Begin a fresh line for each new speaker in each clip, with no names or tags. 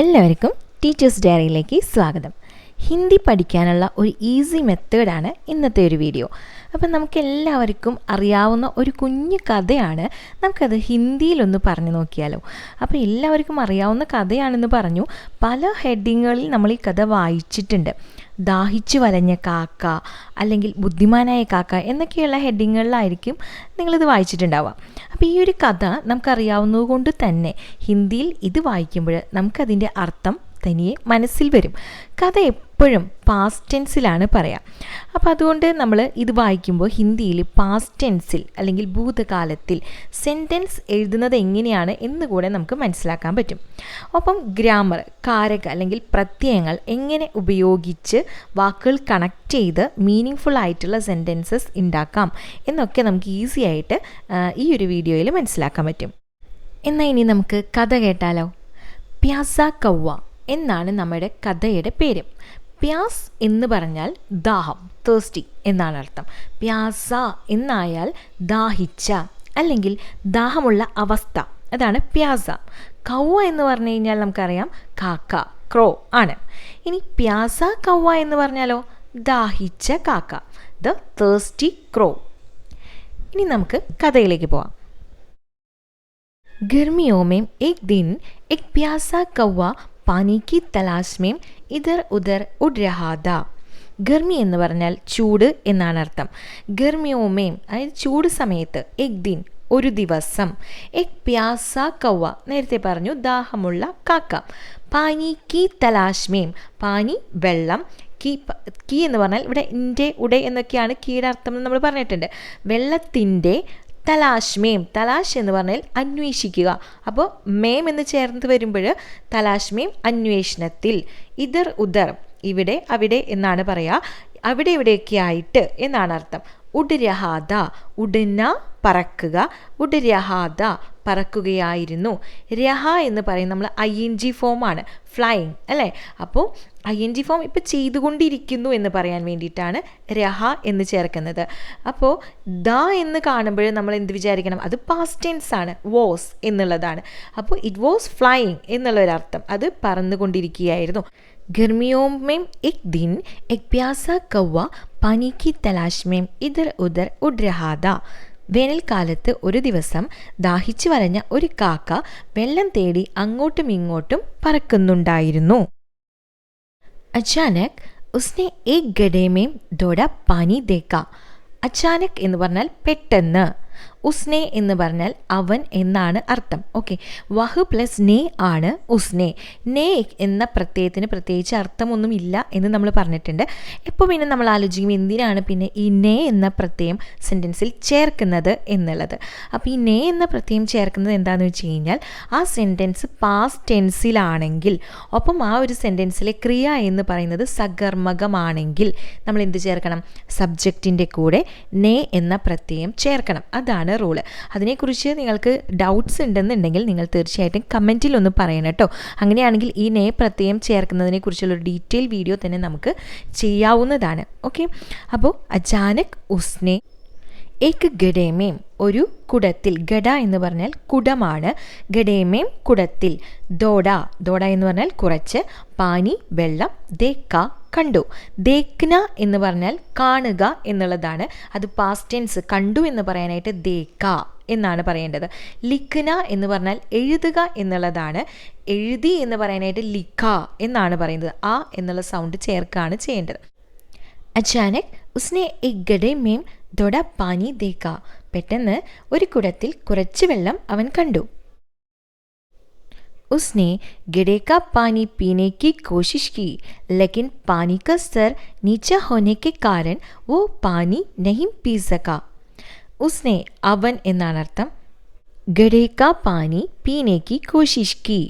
എല്ലാവർക്കും ടീച്ചേഴ്സ് ഡയറിയിലേക്ക് സ്വാഗതം. ഹിന്ദി പഠിക്കാനുള്ള ഒരു ഈസി മെത്തേഡാണ് ഇന്നത്തെ ഒരു വീഡിയോ അപ്പം നമുക്ക് എല്ലാവർക്കും അറിയാവുന്ന ഒരു കുഞ്ഞു കഥയാണ് നമുക്കത് ഹിന്ദിയിലൊന്ന് പറഞ്ഞു നോക്കിയാലോ. അപ്പോൾ എല്ലാവർക്കും അറിയാവുന്ന കഥയാണെന്ന് പറഞ്ഞു. പല ഹെഡിങ്ങുകളിൽ നമ്മൾ ഈ കഥ വായിച്ചിട്ടുണ്ട്. ദാഹിച്ചു വലഞ്ഞ കാക്ക അല്ലെങ്കിൽ ബുദ്ധിമാനായ കാക്ക എന്നൊക്കെയുള്ള ഹെഡിങ്ങുകളിലായിരിക്കും നിങ്ങളിത് വായിച്ചിട്ടുണ്ടാവുക. അപ്പോൾ ഈ ഒരു കഥ നമുക്കറിയാവുന്നത് കൊണ്ട് തന്നെ ഹിന്ദിയിൽ ഇത് വായിക്കുമ്പോൾ നമുക്കതിന്റെ അർത്ഥം തനിയെ മനസ്സിൽ വരും. കഥ എപ്പോഴും പാസ്റ്റ് ടെൻസിലാണ് പറയാം. അപ്പോൾ അതുകൊണ്ട് നമ്മൾ ഇത് വായിക്കുമ്പോൾ ഹിന്ദിയിൽ പാസ്റ്റ് ടെൻസിൽ അല്ലെങ്കിൽ ഭൂതകാലത്തിൽ സെന്റൻസ് എഴുതുന്നത് എങ്ങനെയാണ് എന്ന് കൂടെ നമുക്ക് മനസ്സിലാക്കാൻ പറ്റും. ഒപ്പം ഗ്രാമർ കാരക അല്ലെങ്കിൽ പ്രത്യയങ്ങൾ എങ്ങനെ ഉപയോഗിച്ച് വാക്കുകൾ കണക്ട് ചെയ്ത് മീനിങ് ഫുൾ ആയിട്ടുള്ള സെന്റൻസസ് ഉണ്ടാക്കാം എന്നൊക്കെ നമുക്ക് ഈസി ആയിട്ട് ഈ ഒരു വീഡിയോയിൽ മനസ്സിലാക്കാൻ പറ്റും. എന്നാൽ ഇനി നമുക്ക് കഥ കേട്ടാലോ? പ്യാസ കൗവ എന്നാണ് നമ്മുടെ കഥയുടെ പേര്. പ്യാസ് എന്ന് പറഞ്ഞാൽ ദാഹം തേസ്റ്റി എന്നാണ് അർത്ഥം. പ്യാസ എന്നായാൽ ദാഹിച്ച അല്ലെങ്കിൽ ദാഹമുള്ള അവസ്ഥ. അതാണ് പ്യാസ. കൗവ എന്ന് പറഞ്ഞു കഴിഞ്ഞാൽ നമുക്കറിയാം കാക്ക ക്രോ ആണ്. ഇനി പ്യാസ കൗവ എന്ന് പറഞ്ഞാലോ? ദാഹിച്ച കാക്ക ദ തേസ്റ്റി ക്രോ. ഇനി നമുക്ക് കഥയിലേക്ക് പോവാം. ഗർമിയോമേം എക് ദിൻ എക് പ്യാസ കൗവ പാനി കി തലാഷ് മേം ഇതർ ഉദർ ഉഡ് രഹാദ ഗർമി എന്ന് പറഞ്ഞാൽ ചൂട് എന്നാണ് അർത്ഥം. ഗർമിയോമേം അതായത് ചൂട് സമയത്ത് എക് ദിൻ ഒരു ദിവസം. എക് പ്യാസ കവ്വ നേരത്തെ പറഞ്ഞു ദാഹമുള്ള കാക്ക. പാനി കി തലാശ്മേം പാനി വെള്ളം. കീ കീ എന്ന് പറഞ്ഞാൽ ഇവിടെ ഇന്റെ ഉടെ എന്നൊക്കെയാണ് കീയുടെ അർത്ഥം എന്ന് നമ്മൾ പറഞ്ഞിട്ടുണ്ട്. വെള്ളത്തിന്റെ തലാഷ് മേം തലാഷ് എന്ന് പറഞ്ഞാൽ അന്വേഷിക്കുക. അപ്പോൾ മേം എന്ന് ചേർന്ന് വരുമ്പോൾ തലാഷ് മേം അന്വേഷണത്തിൽ ഇതർ ഉദർ. ഇവിടെ അവിടെ എന്നാണ് പറയുക? അവിടെ ഇവിടെയൊക്കെ ആയിട്ട് എന്നാണ് അർത്ഥം? ഉഡരഹാദ. ഉടന പറക്കുക ഉഡ്രഹാദ പറക്കുകയായിരുന്നു രഹ എന്ന് പറയും നമ്മൾ ഐ എൻ ജി ഫോമാണ് ഫ്ലൈയിങ് അല്ലേ അപ്പോൾ ഐ എൻ ജി ഫോം ഇപ്പോൾ ചെയ്തുകൊണ്ടിരിക്കുന്നു എന്ന് പറയാൻ വേണ്ടിയിട്ടാണ് രഹ എന്ന് ചേർക്കുന്നത് അപ്പോൾ ദ എന്ന് കാണുമ്പോൾ നമ്മൾ എന്ത് വിചാരിക്കണം അത് പാസ്റ്റ് ടെൻസ് ആണ് വോസ് എന്നുള്ളതാണ് അപ്പോൾ ഇറ്റ് വാസ് ഫ്ലൈയിങ് എന്നുള്ളൊരർത്ഥം അത് പറന്നുകൊണ്ടിരിക്കുകയായിരുന്നു गर्मियों में एक दिन एक प्यासा कौवा पानी की तलाश में इधर उधर उड़ रहा था വേനൽക്കാലത്ത് ഒരു ദിവസം ദാഹിച്ചു വരഞ്ഞ ഒരു കാക്ക വെള്ളം തേടി അങ്ങോട്ടും ഇങ്ങോട്ടും പറക്കുന്നുണ്ടായിരുന്നു. അച്ചാനക് ഉസ്നെ ഏക് ഗഡേമേം ദോഡ പാനി ദേക്ക. അച്ചാനക് എന്ന് പറഞ്ഞാൽ പെട്ടെന്ന്. ഉസ്നെ എന്ന് പറഞ്ഞാൽ അവൻ എന്നാണ് അർത്ഥം. ഓക്കെ വഹ് പ്ലസ് നെ ആണ് ഉസ്നെ. നേ എന്ന പ്രത്യയത്തിന് പ്രത്യേകിച്ച് അർത്ഥമൊന്നും ഇല്ല എന്ന് നമ്മൾ പറഞ്ഞിട്ടുണ്ട്. ഇപ്പോൾ പിന്നെ നമ്മൾ ആലോചിക്കും എന്തിനാണ് പിന്നെ ഈ നേ എന്ന പ്രത്യയം സെന്റൻസിൽ ചേർക്കുന്നത് എന്നുള്ളത്. അപ്പോൾ ഈ നേ എന്ന പ്രത്യയം ചേർക്കുന്നത് എന്താണെന്ന് വെച്ച് കഴിഞ്ഞാൽ ആ സെന്റൻസ് പാസ്റ്റ് ടെൻസിലാണെങ്കിൽ ഒപ്പം ആ ഒരു സെന്റൻസിലെ ക്രിയ എന്ന് പറയുന്നത് സകർമ്മകമാണെങ്കിൽ നമ്മൾ എന്ത് ചേർക്കണം? സബ്ജക്റ്റിന്റെ കൂടെ നേ എന്ന പ്രത്യയം ചേർക്കണം. അതാണ് റൂൾ. അതിനെക്കുറിച്ച് നിങ്ങൾക്ക് ഡൗട്ട്സ് ഉണ്ടെന്നുണ്ടെങ്കിൽ നിങ്ങൾ തീർച്ചയായിട്ടും കമന്റിൽ ഒന്ന് പറയണം കേട്ടോ അങ്ങനെയാണെങ്കിൽ ഈ നേ പ്രത്യയം ചേർക്കുന്നതിനെ കുറിച്ചുള്ളൊരു ഡീറ്റെയിൽ വീഡിയോ തന്നെ നമുക്ക് ചെയ്യാവുന്നതാണ്. ഓക്കെ അപ്പോൾ അചാനക് ഉസ്നെ ഏക് ഗഡേമേം ഒരു കുടത്തിൽ ഗഡ എന്ന് പറഞ്ഞാൽ കുടമാണ്. ഗഡേമേം കുടത്തിൽ ദോഡ ദോഡ എന്ന് പറഞ്ഞാൽ കുറച്ച് പാനി വെള്ളം ദേക്ക കണ്ടു. ദേക്ന എന്ന് പറഞ്ഞാൽ കാണുക എന്നുള്ളതാണ്. അത് പാസ്റ്റ് ടെൻസ് കണ്ടു എന്ന് പറയാനായിട്ട് ദേക്ക എന്നാണ് പറയേണ്ടത്. ലിഖ്ന എന്ന് പറഞ്ഞാൽ എഴുതുക എന്നുള്ളതാണ്. എഴുതി എന്ന് പറയാനായിട്ട് ലിഖ എന്നാണ് പറയുന്നത്. ആ എന്നുള്ള സൗണ്ട് ചേർക്കാണ് ചെയ്യേണ്ടത്. അച്ചാനക് ഉസ്നെ എക് ഗഡെ മേം ദൊട പാനി ദേക്ക പെട്ടെന്ന് ഒരു കുടത്തിൽ കുറച്ച് വെള്ളം അവൻ കണ്ടു उसने गिरे का पानी पीने की कोशिश की लेकिन पानी का स्तर नीचा होने के कारण वो पानी नहीं पी सका उसने അവൻ എന്നാണ് അർത്ഥം ഗഡേക്ക പാനി പീനേക്ക് കോശിഷ്കി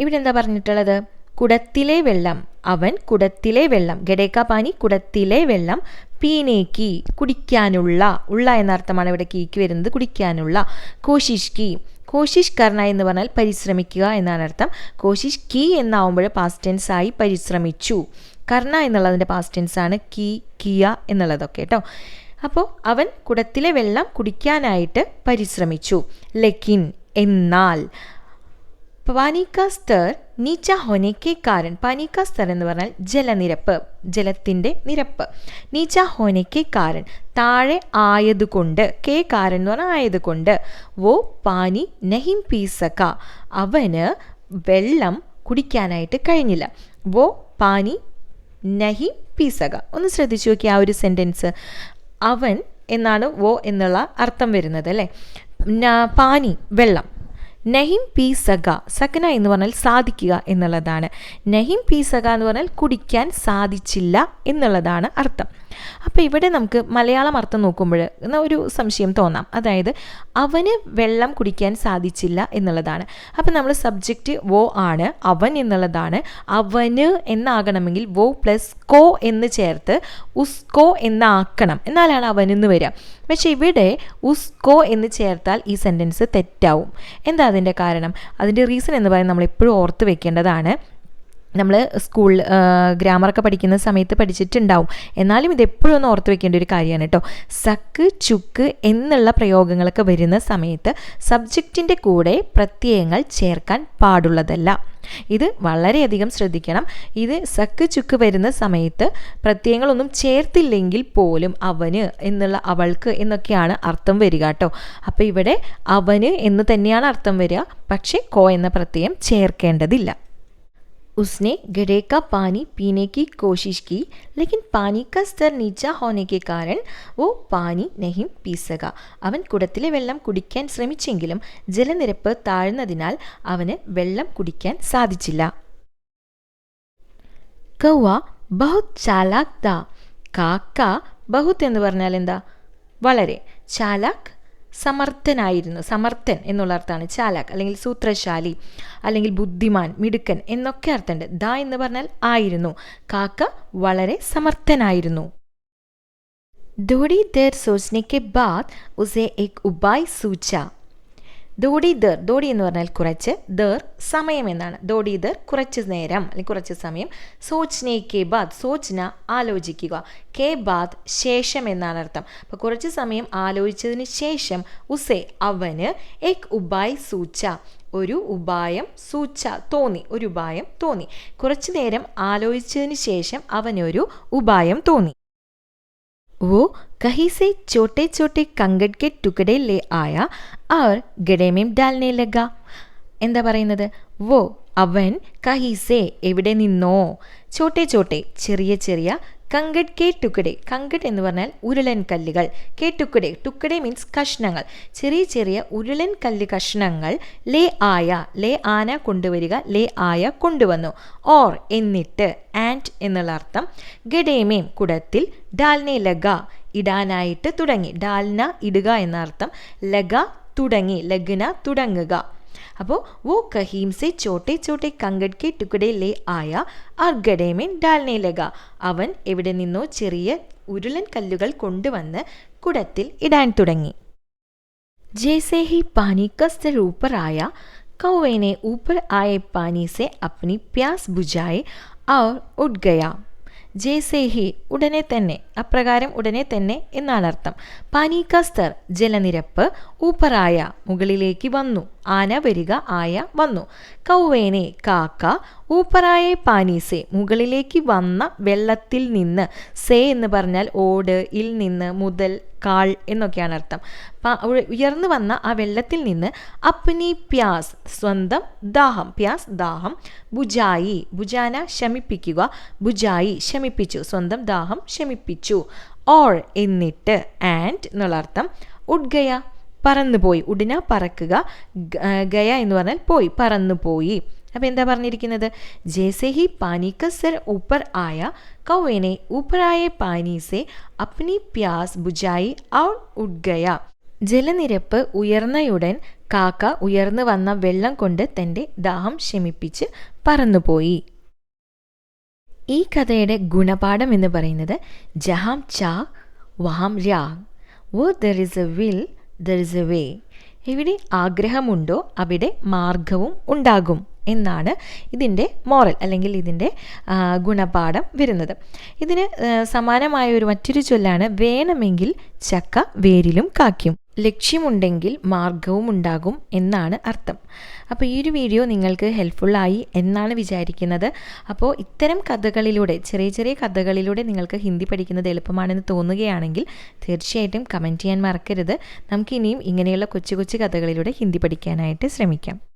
ഇവിടെ എന്താ പറഞ്ഞിട്ടുള്ളത് കുടത്തിലെ വെള്ളം അവൻ കുടത്തിലെ വെള്ളം ഗഡേക്ക പാനി കുടത്തിലെ വെള്ളം പീനേക്കി കുടിക്കാനുള്ള ഉള്ള എന്ന അർത്ഥമാണ് ഇവിടെ കീക്ക് വരുന്നത് കുടിക്കാനുള്ള. കോശിഷ്കി കോശിഷ് കർണ എന്ന് പറഞ്ഞാൽ പരിശ്രമിക്കുക എന്നാണ് അർത്ഥം. കോശിഷ് കി എന്നാവുമ്പോൾ പാസ്റ്റ് ടെൻസ് ആയി പരിശ്രമിച്ചു. കർണ എന്നുള്ളതിന്റെ പാസ്റ്റ് ടെൻസ് ആണ് കീ കിയ എന്നുള്ളതൊക്കെ കേട്ടോ അപ്പോൾ അവൻ കുടത്തിലെ വെള്ളം കുടിക്കാനായിട്ട് പരിശ്രമിച്ചു. ലക്കിൻ എന്നാൽ. പാനി കാ സ്തർ നീച്ച ഹോനയ്ക്ക് കാരൻ പാനി കാ സ്തർ എന്ന് പറഞ്ഞാൽ ജലനിരപ്പ് ജലത്തിന്റെ നിരപ്പ്. നീച്ച ഹോനയ്ക്ക് കാരൻ താഴെ ആയതുകൊണ്ട് കെ കാരൻ എന്ന് പറഞ്ഞാൽ ആയതുകൊണ്ട് വോ പാനി നഹിം പീസക്ക. അവന് വെള്ളം കുടിക്കാനായിട്ട് കഴിഞ്ഞില്ല. വോ പാനി നഹി പീസക ഒന്ന് ശ്രദ്ധിച്ചു നോക്കി ആ ഒരു സെന്റൻസ് അവൻ എന്നാണ് വോ എന്നുള്ള അർത്ഥം വരുന്നത് അല്ലേ? പാനി വെള്ളം. നഹിം പി സഗ സഗന എന്ന് പറഞ്ഞാൽ സാധിക്കുക എന്നുള്ളതാണ്. നഹിം പി സഗ എന്ന് പറഞ്ഞാൽ കുടിക്കാൻ സാധിച്ചില്ല എന്നുള്ളതാണ് അർത്ഥം. അപ്പോൾ ഇവിടെ നമുക്ക് മലയാളം അർത്ഥം നോക്കുമ്പോൾ ഒരു സംശയം തോന്നാം. അതായത് അവന് വെള്ളം കുടിക്കാൻ സാധിച്ചില്ല എന്നുള്ളതാണ്. അപ്പോൾ നമ്മൾ സബ്ജക്റ്റ് വോ ആണ് അവൻ എന്നുള്ളതാണ്. അവന് എന്നാകണമെങ്കിൽ വോ പ്ലസ് കോ എന്ന് ചേർത്ത് ഉസ്കോ എന്നാക്കണം. എന്നാലാണ് അവനെന്ന് വരിക. പക്ഷേ ഇവിടെ ഉസ്കോ എന്ന് ചേർത്താൽ ഈ സെന്റൻസ് തെറ്റാവും. എന്താ അതിന്റെ കാരണം? അതിന്റെ റീസൺ എന്ന് പറയുന്നത് നമ്മൾ എപ്പോഴും ഓർത്ത് വെക്കേണ്ടതാണ്. നമ്മൾ സ്കൂൾ ഗ്രാമറൊക്കെ പഠിക്കുന്ന സമയത്ത് പഠിച്ചിട്ടുണ്ടാവും. എന്നാലും ഇത് എപ്പോഴും ഒന്ന് ഓർത്ത് വെക്കേണ്ട ഒരു കാര്യമാണ് കേട്ടോ സക്ക് ചുക്ക് എന്നുള്ള പ്രയോഗങ്ങളൊക്കെ വരുന്ന സമയത്ത് സബ്ജക്റ്റിന്റെ കൂടെ പ്രത്യയങ്ങൾ ചേർക്കാൻ പാടുള്ളതല്ല. ഇത് വളരെയധികം ശ്രദ്ധിക്കണം. ഇത് സക്ക് ചുക്ക് വരുന്ന സമയത്ത് പ്രത്യയങ്ങളൊന്നും ചേർത്തില്ലെങ്കിൽ പോലും അവന് എന്നുള്ള അവൾക്ക് എന്നൊക്കെയാണ് അർത്ഥം വരിക കേട്ടോ അപ്പോൾ ഇവിടെ അവന് എന്ന് തന്നെയാണ് അർത്ഥം വരിക. പക്ഷേ കോ എന്ന പ്രത്യയം ചേർക്കേണ്ടതില്ല. उसने गड्ढे का पानी पीने की कोशिश की लेकिन पानी का स्तर नीचा होने के कारण वो പാനി നഹിം പീസക അവൻ കുടത്തിലെ വെള്ളം കുടിക്കാൻ ശ്രമിച്ചെങ്കിലും ജലനിരപ്പ് താഴ്ന്നതിനാൽ അവന് വെള്ളം കുടിക്കാൻ സാധിച്ചില്ല കൗവ ബഹുത് ചാലാക് ദാ കാക്ക ബഹുത്ത് എന്ന് പറഞ്ഞാൽ എന്താ വളരെ ചാലാക് സമർത്ഥനായിരുന്നു. സമർത്ഥൻ എന്നുള്ള അർത്ഥമാണ്. ചാലാക്ക് അല്ലെങ്കിൽ സൂത്രശാലി അല്ലെങ്കിൽ ബുദ്ധിമാൻ മിടുക്കൻ എന്നൊക്കെ അർത്ഥമുണ്ട്. ദ എന്ന് പറഞ്ഞാൽ ആയിരുന്നു. കാക്ക വളരെ സമർത്ഥനായിരുന്നു. ദോഡി ദർ സോച്നെ ബാദ് ഉസേ എക് ഉബായ് സൂച്ച. ദോടി ദർ ദോഡി എന്ന് പറഞ്ഞാൽ കുറച്ച് ദർ സമയം എന്നാണ്. ദോഡി ദർ കുറച്ച് നേരം അല്ലെങ്കിൽ കുറച്ച് സമയം. സോച്നെ കെ ബാദ് സോച്ന ആലോചിക്കുക. കെ ബാദ് ശേഷം എന്നാണ് അർത്ഥം. അപ്പോൾ കുറച്ച് സമയം ആലോചിച്ചതിന് ശേഷം ഉസെ അവന് എക് ഉബായ് സൂച്ച ഒരു ഉപായം സൂച്ച തോന്നി ഒരു ഉപായം തോന്നി. കുറച്ചു നേരം ആലോചിച്ചതിന് ശേഷം അവനൊരു ഉപായം തോന്നി. वो कहीं से छोटे छोटे कंगड़ के टुकड़े ले आया और गड़े में डालने लगा എന്താ പറയുന്നത് വോ അവൻ കഹീസെ എവിടെ നിന്നോ ചോട്ടെ ചോട്ടെ ചെറിയ ചെറിയ കങ്കഡ് കെ ടുക്കടെ. കങ്കഡ് എന്ന് പറഞ്ഞാൽ ഉരുളൻ കല്ലുകൾ. കെ ടുക്കടെ. ടുക്കടെ മീൻസ് കഷ്ണങ്ങൾ. ചെറിയ ചെറിയ ഉരുളൻ കല്ല് കഷ്ണങ്ങൾ ലേ ആയ ലേ ആന കൊണ്ടുവരിക ലേ ആയ കൊണ്ടുവന്നു. ഓർ എന്നിട്ട് ആൻഡ് എന്നുള്ള അർത്ഥം ഗഡേമേം കുടത്തിൽ ഡാൽനെ ലഗ ഇടാനായിട്ട് തുടങ്ങി. ഡാൽന ഇടുക എന്ന അർത്ഥം ലഗ തുടങ്ങി ലഗ്ന തുടങ്ങുക. അപ്പോൾ വോ കഹീംസെ ചോട്ടെ ചോട്ടെ കങ്കട്കെ ടുക്കടെ ആയ അർഗഡേമേൻ ഡാൽനെ ലഗ. അവൻ എവിടെ നിന്നോ ചെറിയ ഉരുളൻ കല്ലുകൾ കൊണ്ടുവന്ന് കുടത്തിൽ ഇടാൻ തുടങ്ങി. ജേസേ ഹി പാനി കസ്ത ഊപ്പറായ കൗവേനെ ഊപ്പർ ആയ പാനീസെ അപ്നി പ്യാസ് ബുജായി ഔർ ഉഡ്ഗയ. ജേസേഹി ഉടനെ തന്നെ അപ്രകാരം ഉടനെ തന്നെ എന്നാണ് അർത്ഥം പാനീകാസ്തർ ജലനിരപ്പ് ഊപ്പറായ മുകളിലേക്ക് വന്നു. ആന വരിക ആയ വന്നു. കൗവേനെ കാക്ക ഊപ്പറായ പാനീസെ മുകളിലേക്ക് വന്ന വെള്ളത്തിൽ നിന്ന് സേ എന്ന് പറഞ്ഞാൽ ഓട് ഇൽ നിന്ന് മുതൽ കാൾ എന്നൊക്കെയാണ് അർത്ഥം. ഉയർന്നു വന്ന ആ വെള്ളത്തിൽ നിന്ന് അപ്നി പ്യാസ് സ്വന്തം ദാഹം പ്യാസ് ദാഹം ബുജായി ബുജാന ശമിപ്പിക്കുക ബുജായി ശമിപ്പിച്ചു സ്വന്തം ദാഹം ശമിപ്പിച്ചു. ഓൾ എന്നിട്ട് ആൻഡ് എന്നുള്ള അർത്ഥം. ഉഡ്ഗയ പറന്നുപോയി. ഉടിന പറക്കുക ഗയ എന്ന് പറഞ്ഞാൽ പോയി പറന്നുപോയി. അപ്പോൾ എന്താ പറഞ്ഞിരിക്കുന്നത്? ജേസെ ഹി പാനിക്ക സർ ഊപ്പർ ആയ കൗവേനെ ഊപ്പറായ പാനീസെ അപ്നി പ്യാസ് ബുജായി ഔൺ ഉഡ്ഗയ. ജലനിരപ്പ് ഉയർന്നയുടൻ കാക്ക ഉയർന്നു വന്ന വെള്ളം കൊണ്ട് തന്റെ ദാഹം ശമിപ്പിച്ച് പറന്നുപോയി. ഈ കഥയുടെ ഗുണപാഠം എന്ന് പറയുന്നത് ജഹാം ചാ വഹാം രാ വോ there is a will there is a way എവിടെ ആഗ്രഹമുണ്ടോ അവിടെ മാർഗവും ഉണ്ടാകും. എന്നാണ് ഇതിന്റെ മോറൽ അല്ലെങ്കിൽ ഇതിന്റെ ഗുണപാഠം വരുന്നത്. ഇതിന് സമാനമായ ഒരു മറ്റൊരു ചൊല്ലാണ് വേണമെങ്കിൽ ചക്ക വേരിലും കാക്കും ലക്ഷ്യമുണ്ടെങ്കിൽ മാർഗവും ഉണ്ടാകും എന്നാണ് അർത്ഥം. അപ്പോൾ ഈ ഒരു വീഡിയോ നിങ്ങൾക്ക് ഹെൽപ്ഫുള്ളായി എന്നാണ് വിചാരിക്കുന്നത്. അപ്പോൾ ഇത്തരം കഥകളിലൂടെ ചെറിയ ചെറിയ കഥകളിലൂടെ നിങ്ങൾക്ക് ഹിന്ദി പഠിക്കുന്നത് എളുപ്പമാണെന്ന് തോന്നുകയാണെങ്കിൽ തീർച്ചയായിട്ടും കമന്റ് ചെയ്യാൻ മറക്കരുത്. നമുക്കിനിയും ഇങ്ങനെയുള്ള കൊച്ചു കൊച്ചു കഥകളിലൂടെ ഹിന്ദി പഠിക്കാനായിട്ട് ശ്രമിക്കാം.